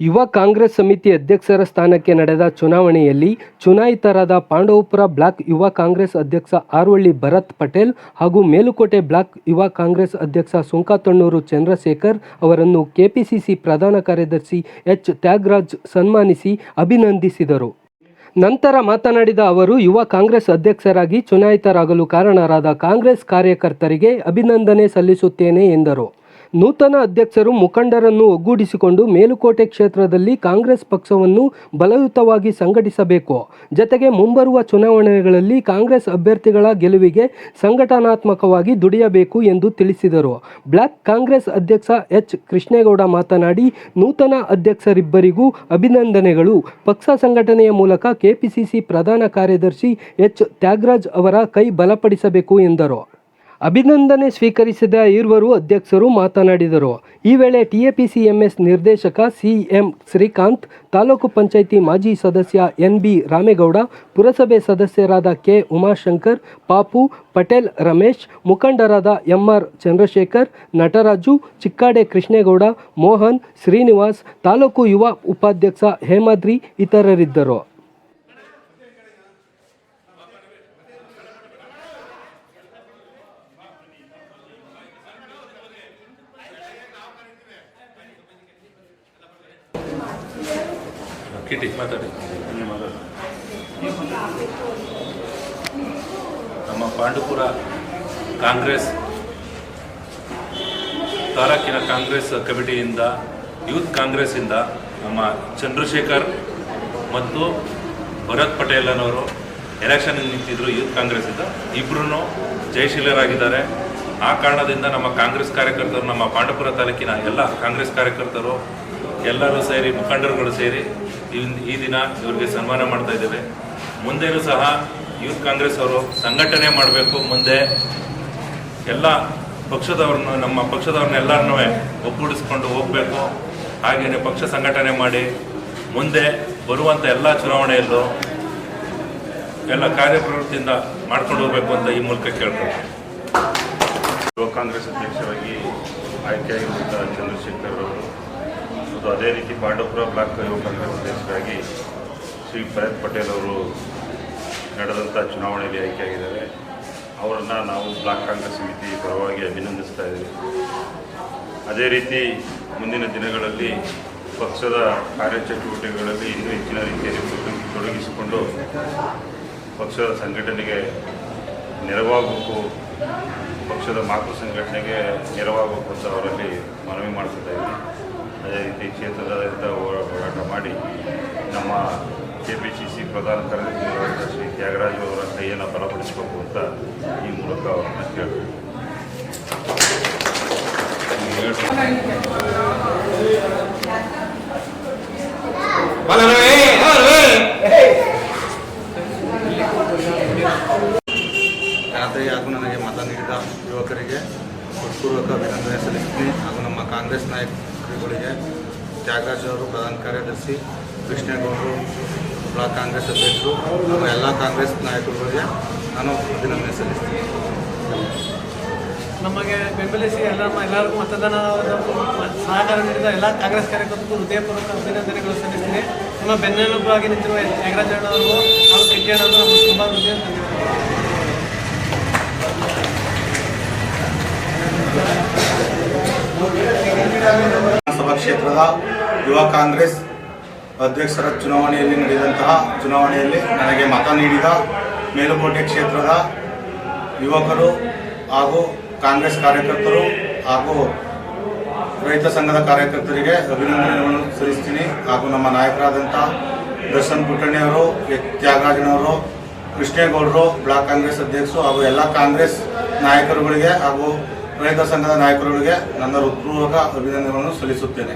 ಯುವ ಕಾಂಗ್ರೆಸ್ ಸಮಿತಿ ಅಧ್ಯಕ್ಷರ ಸ್ಥಾನಕ್ಕೆ ನಡೆದ ಚುನಾವಣೆಯಲ್ಲಿ ಚುನಾಯಿತರಾದ ಪಾಂಡವಪುರ ಬ್ಲಾಕ್ ಯುವ ಕಾಂಗ್ರೆಸ್ ಅಧ್ಯಕ್ಷ ಆರ್ವಳ್ಳಿ ಭರತ್ ಪಟೇಲ್ ಹಾಗೂ ಮೇಲುಕೋಟೆ ಬ್ಲಾಕ್ ಯುವ ಕಾಂಗ್ರೆಸ್ ಅಧ್ಯಕ್ಷ ಸುಂಕಾತಣ್ಣೂರು ಚಂದ್ರಶೇಖರ್ ಅವರನ್ನು ಕೆಪಿಸಿಸಿ ಪ್ರಧಾನ ಕಾರ್ಯದರ್ಶಿ ಎಚ್. ತ್ಯಾಗರಾಜ್ ಸನ್ಮಾನಿಸಿ ಅಭಿನಂದಿಸಿದರು. ನಂತರ ಮಾತನಾಡಿದ ಅವರು, ಯುವ ಕಾಂಗ್ರೆಸ್ ಅಧ್ಯಕ್ಷರಾಗಿ ಚುನಾಯಿತರಾಗಲು ಕಾರಣರಾದ ಕಾಂಗ್ರೆಸ್ ಕಾರ್ಯಕರ್ತರಿಗೆ ಅಭಿನಂದನೆ ಸಲ್ಲಿಸುತ್ತೇನೆ ಎಂದರು. ನೂತನ ಅಧ್ಯಕ್ಷರು ಮುಖಂಡರನ್ನು ಒಗ್ಗೂಡಿಸಿಕೊಂಡು ಮೇಲುಕೋಟೆ ಕ್ಷೇತ್ರದಲ್ಲಿ ಕಾಂಗ್ರೆಸ್ ಪಕ್ಷವನ್ನು ಬಲಯುತವಾಗಿ ಸಂಘಟಿಸಬೇಕು. ಜತೆಗೆ ಮುಂಬರುವ ಚುನಾವಣೆಗಳಲ್ಲಿ ಕಾಂಗ್ರೆಸ್ ಅಭ್ಯರ್ಥಿಗಳ ಗೆಲುವಿಗೆ ಸಂಘಟನಾತ್ಮಕವಾಗಿ ದುಡಿಯಬೇಕು ಎಂದು ತಿಳಿಸಿದರು. ಬ್ಲಾಕ್ ಕಾಂಗ್ರೆಸ್ ಅಧ್ಯಕ್ಷ ಎಚ್. ಕೃಷ್ಣೇಗೌಡ ಮಾತನಾಡಿ, ನೂತನ ಅಧ್ಯಕ್ಷರಿಬ್ಬರಿಗೂ ಅಭಿನಂದನೆಗಳು. ಪಕ್ಷ ಸಂಘಟನೆಯ ಮೂಲಕ ಕೆಪಿಸಿಸಿ ಪ್ರಧಾನ ಕಾರ್ಯದರ್ಶಿ ಎಚ್. ತ್ಯಾಗರಾಜ್ ಅವರ ಕೈ ಬಲಪಡಿಸಬೇಕು ಎಂದರು. ಅಭಿನಂದನೆ ಸ್ವೀಕರಿಸಿದ ಇರುವರು ಅಧ್ಯಕ್ಷರು ಮಾತನಾಡಿದರು. ಈ ವೇಳೆ ಟಿಎಪಿಸಿಎಂಎಸ್ ನಿರ್ದೇಶಕ ಸಿಎಂ ಶ್ರೀಕಾಂತ್, ತಾಲೂಕು ಪಂಚಾಯಿತಿ ಮಾಜಿ ಸದಸ್ಯ ಎನ್ ಬಿ ರಾಮೇಗೌಡ, ಪುರಸಭೆ ಸದಸ್ಯರಾದ ಕೆ ಉಮಾಶಂಕರ್, ಪಾಪು ಪಟೇಲ್ ರಮೇಶ್, ಮುಖಂಡರಾದ ಎಂಆರ್ ಚಂದ್ರಶೇಖರ್, ನಟರಾಜು ಚಿಕ್ಕಾಡೆ ಕೃಷ್ಣೇಗೌಡ, ಮೋಹನ್ ಶ್ರೀನಿವಾಸ್, ತಾಲೂಕು ಯುವ ಉಪಾಧ್ಯಕ್ಷ ಹೇಮಾದ್ರಿ ಇತರರಿದ್ದರು. ಕಿಟಿ, ಮಾತಾಡಿ. ನಮ್ಮ ಪಾಂಡುಪುರ ಕಾಂಗ್ರೆಸ್, ತಾಲೂಕಿನ ಕಾಂಗ್ರೆಸ್ ಕಮಿಟಿಯಿಂದ, ಯೂತ್ ಕಾಂಗ್ರೆಸ್ಸಿಂದ ನಮ್ಮ ಚಂದ್ರಶೇಖರ್ ಮತ್ತು ಭರತ್ ಪಟೇಲ್ ಅನ್ನೋರು ಎಲೆಕ್ಷನ್ ನಿಂತಿದ್ರು ಯೂತ್ ಕಾಂಗ್ರೆಸ್ಸಿಂದ. ಇಬ್ಬರೂ ಜಯಶೀಲರಾಗಿದ್ದಾರೆ. ಆ ಕಾರಣದಿಂದ ನಮ್ಮ ಕಾಂಗ್ರೆಸ್ ಕಾರ್ಯಕರ್ತರು, ನಮ್ಮ ಪಾಂಡಪುರ ತಾಲೂಕಿನ ಎಲ್ಲ ಕಾಂಗ್ರೆಸ್ ಕಾರ್ಯಕರ್ತರು, ಎಲ್ಲರೂ ಸೇರಿ ಮುಖಂಡರುಗಳು ಸೇರಿ ಈ- ದಿನ ಇವರಿಗೆ ಸನ್ಮಾನ ಮಾಡ್ತಾ ಇದ್ದೇವೆ. ಮುಂದೆಯೂ ಸಹ ಯೂತ್ ಕಾಂಗ್ರೆಸ್ ಅವರು ಸಂಘಟನೆ ಮಾಡಬೇಕು. ಮುಂದೆ ಎಲ್ಲ ಪಕ್ಷದವ್ರನ್ನ, ನಮ್ಮ ಪಕ್ಷದವ್ರನ್ನೆಲ್ಲರನ್ನೂ ಒಗ್ಗೂಡಿಸ್ಕೊಂಡು ಹೋಗಬೇಕು. ಹಾಗೆಯೇ ಪಕ್ಷ ಸಂಘಟನೆ ಮಾಡಿ ಮುಂದೆ ಬರುವಂಥ ಎಲ್ಲ ಚುನಾವಣೆಯಲ್ಲೂ ಎಲ್ಲ ಕಾರ್ಯಪ್ರವೃತ್ತಿಯಿಂದ ಮಾಡ್ಕೊಂಡು ಹೋಗ್ಬೇಕು ಅಂತ ಈ ಮೂಲಕ ಕೇಳ್ತಾರೆ ಯುವ ಕಾಂಗ್ರೆಸ್ ಅಧ್ಯಕ್ಷರಾಗಿ ಆಯ್ಕೆಯಾಗಿರುವಂಥ ಚಂದ್ರಶೇಖರ್ ಅವರು. ಮತ್ತು ಅದೇ ರೀತಿ ಪಾಂಡವಪುರ ಬ್ಲಾಕ್ ಯುವ ಕಾಂಗ್ರೆಸ್ ಅಧ್ಯಕ್ಷರಾಗಿ ಶ್ರೀ ಭರತ್ ಪಟೇಲ್ ಅವರು ನಡೆದಂಥ ಚುನಾವಣೆಯಲ್ಲಿ ಆಯ್ಕೆಯಾಗಿದ್ದಾರೆ. ಅವರನ್ನು ನಾವು ಬ್ಲಾಕ್ ಕಾಂಗ್ರೆಸ್ ಸಮಿತಿ ಪರವಾಗಿ ಅಭಿನಂದಿಸ್ತಾ ಇದ್ದೀವಿ. ಅದೇ ರೀತಿ ಮುಂದಿನ ದಿನಗಳಲ್ಲಿ ಪಕ್ಷದ ಕಾರ್ಯಚಟುವಟಿಕೆಗಳಲ್ಲಿ ಇನ್ನೂ ಹೆಚ್ಚಿನ ರೀತಿಯಲ್ಲಿ ತೊಡಗಿ- ತೊಡಗಿಸಿಕೊಂಡು ಪಕ್ಷದ ಸಂಘಟನೆಗೆ ನೆರವಾಗಬೇಕು ಪಕ್ಷದ ಮಾತೃ ಸಂಘಟನೆಗೆ ನೆರವಾಗಬೇಕು ಅಂತ ಅವರಲ್ಲಿ ಮನವಿ ಮಾಡ್ತಾ ಅದೇ ರೀತಿ ಕ್ಷೇತ್ರದಾದ್ಯಂತ ಹೋರಾ- ಹೋರಾಟ ಮಾಡಿ ನಮ್ಮ ಕೆ ಪಿ ಸಿ ಸಿ ಪ್ರಧಾನ ಕಾರ್ಯದರ್ಶಿ ಶ್ರೀ ತ್ಯಾಗರಾಜು ಅವರ ಕೈಯನ್ನು ಬಲಪಡಿಸಬೇಕು ಅಂತ ಈ ಮೂಲಕ ಅವರನ್ನು ಕೇಳ್ತೀನಿ ರಾತ್ರಿ ಹಾಗೂ ನನಗೆ ಮತ ನೀಡಿದ ಯುವಕರಿಗೆ ಹೃತ್ಪೂರ್ವಕ ಅಭಿನಂದನೆ ಸಲ್ಲಿಸ್ತೀನಿ. ಹಾಗೂ ನಮ್ಮ ಕಾಂಗ್ರೆಸ್ ನಾಯಕರುಗಳಿಗೆ ತ್ಯಾಗರಾಜ್ ಅವರು, ಪ್ರಧಾನ ಕಾರ್ಯದರ್ಶಿ ಕೃಷ್ಣೇಗೌಡರು ಬ್ಲಾಕ್ ಕಾಂಗ್ರೆಸ್ ಅಧ್ಯಕ್ಷರು, ನಮ್ಮ ಎಲ್ಲ ಕಾಂಗ್ರೆಸ್ ನಾಯಕರುಗಳಿಗೆ ನಾನು ಅಭಿನಂದನೆ ಸಲ್ಲಿಸ್ತೀನಿ. ನಮಗೆ ಬೆಂಬಲಿಸಿ ಎಲ್ಲ ಎಲ್ಲರಿಗೂ ಮತದಾನ ಸಹಕಾರ ನೀಡಿದ ಎಲ್ಲ ಕಾಂಗ್ರೆಸ್ ಕಾರ್ಯಕರ್ತರಿಗೂ ಹೃದಯಪೂರ್ವಕ ಅಭಿನಂದನೆಗಳು ಸಲ್ಲಿಸ್ತೀನಿ. ನಿಮ್ಮ ಬೆನ್ನೆಲುಬಾಗಿ ನಿಂತಿರುವ ನಾಗರಾಜ್ ಅವರು ಹಾಗೂ ನಮಗೆ ತುಂಬ ಹೃದಯ ವಿಧಾನಸಭಾ ಯುವ ಕಾಂಗ್ರೆಸ್ ಅಧ್ಯಕ್ಷರ ಚುನಾವಣೆಯಲ್ಲಿ ನಡೆದಂತಹ ಚುನಾವಣೆಯಲ್ಲಿ ನನಗೆ ಮತ ನೀಡಿದ ಮೇಲುಕೋಟೆ ಕ್ಷೇತ್ರದ ಯುವಕರು ಹಾಗೂ ಕಾಂಗ್ರೆಸ್ ಕಾರ್ಯಕರ್ತರು ಹಾಗೂ ರೈತ ಸಂಘದ ಕಾರ್ಯಕರ್ತರಿಗೆ ಅಭಿನಂದನೆಗಳನ್ನು ಸಲ್ಲಿಸ್ತೀನಿ ಹಾಗೂ ನಮ್ಮ ನಾಯಕರಾದಂಥ ದರ್ಶನ್ ಪುಟ್ಟಣಿಯವರು ಎಚ್ ತ್ಯಾಗರಾಜನವರು ಕೃಷ್ಣೇಗೌಡರು, ಬ್ಲಾಕ್ ಕಾಂಗ್ರೆಸ್ ಅಧ್ಯಕ್ಷರು ಹಾಗೂ ಎಲ್ಲ ಕಾಂಗ್ರೆಸ್ ನಾಯಕರುಗಳಿಗೆ ಹಾಗೂ ರೈತ ಸಂಘದ ನಾಯಕರುಗಳಿಗೆ ನನ್ನ ಹೃತ್ಪೂರ್ವಕ ಅಭಿನಂದನೆಗಳನ್ನು ಸಲ್ಲಿಸುತ್ತೇನೆ.